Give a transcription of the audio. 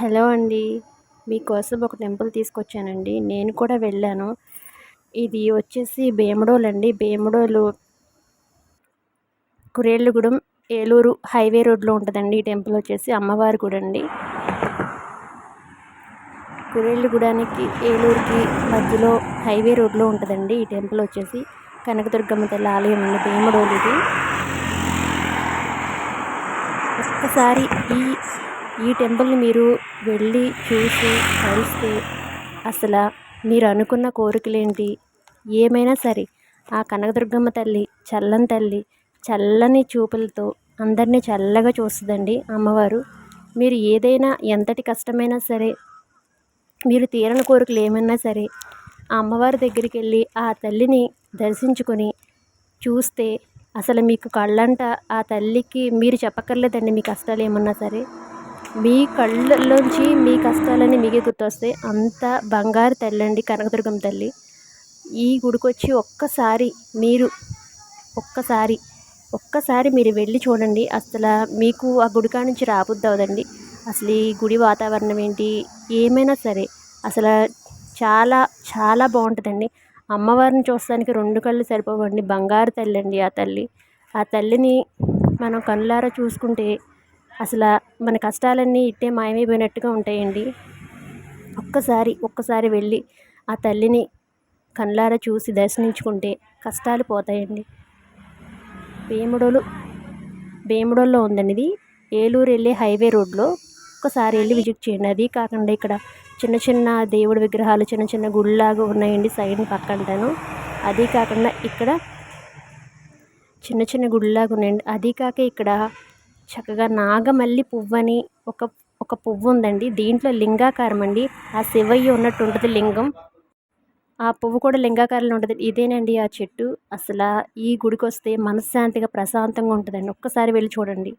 Hello అండి. మీకోసం ఒక టెంపుల్ తీసుకొచ్చానండి. నేను కూడా వెళ్ళాను. ఇది వచ్చేసి భీమడోలు అండి. భీమడోలు కురేళ్ళగూడెం ఏలూరు హైవే రోడ్లో ఉంటుందండి. ఈ టెంపుల్ వచ్చేసి అమ్మవారి గుడి అండి. కురేళ్ళగూడానికి ఏలూరుకి మధ్యలో హైవే రోడ్లో ఉంటుందండి. ఈ టెంపుల్ వచ్చేసి కనకదుర్గమ్మ తల్లి ఆలయం అండి. భీమడోలు ఇది. ఒక్కసారి ఈ ఈ టెంపుల్ని మీరు వెళ్ళి చూసి కలిస్తే అసలు మీరు అనుకున్న కోరికలేంటి? ఏమైనా సరే ఆ కనకదుర్గమ్మ తల్లి చల్లని తల్లి చల్లని చూపులతో అందరినీ చల్లగా చూస్తుందండి అమ్మవారు. మీరు ఏదైనా ఎంతటి కష్టమైనా సరే మీరు తీరని కోరికలు ఏమైనా సరే ఆ అమ్మవారి దగ్గరికి వెళ్ళి ఆ తల్లిని దర్శించుకొని చూస్తే అసలు మీకు కళ్ళంట ఆ తల్లికి మీరు చెప్పక్కర్లేదండి మీ కష్టాలు ఏమన్నా సరే. మీ కళ్ళల్లోంచి మీ కష్టాలన్నీ మీకే గుర్తొస్తాయి. అంత బంగారు తల్లి అండి తల్లి. ఈ గుడికొచ్చి ఒక్కసారి మీరు ఒక్కసారి ఒక్కసారి మీరు వెళ్ళి చూడండి. అసలు మీకు ఆ గుడికా నుంచి రాబుద్ది అవదండి అసలు ఈ గుడి వాతావరణం ఏంటి? ఏమైనా సరే అసలు చాలా చాలా బాగుంటుందండి. అమ్మవారిని చూస్తానికి రెండు కళ్ళు సరిపోవండి. బంగారు తల్లి అండి ఆ తల్లి. ఆ తల్లిని మనం కళ్ళారా చూసుకుంటే అసలు మన కష్టాలన్నీ ఇట్టే మాయమైపోయినట్టుగా ఉంటాయండి. ఒక్కసారి ఒక్కసారి వెళ్ళి ఆ తల్లిని కళ్ళారా చూసి దర్శించుకుంటే కష్టాలు పోతాయండి. భీముడోలు భీముడోల్లో ఉందండి ఇది ఏలూరు వెళ్ళే హైవే రోడ్లో ఒక్కసారి వెళ్ళి విజిట్ చేయండి. అది కాకుండా ఇక్కడ చిన్న చిన్న దేవుడి విగ్రహాలు చిన్న చిన్న గుళ్ళలాగా ఉన్నాయండి సైడ్ పక్కంటాను. అది కాకుండా ఇక్కడ చిన్న చిన్న గుళ్ళలాగా ఉన్నాయండి. అది కాక ఇక్కడ చక్కగా నాగమల్లి పువ్వు అని ఒక ఒక పువ్వు ఉందండి దీంట్లో లింగాకారం అండి. ఆ శివయ్య ఉన్నట్టు ఉంటుంది లింగం. ఆ పువ్వు కూడా లింగాకారంలో ఉంటుంది. ఇదేనండి ఆ చెట్టు. అసలు ఈ గుడికి వస్తే మనశ్శాంతిగా ప్రశాంతంగా ఉంటుందండి. ఒక్కసారి వెళ్ళి చూడండి.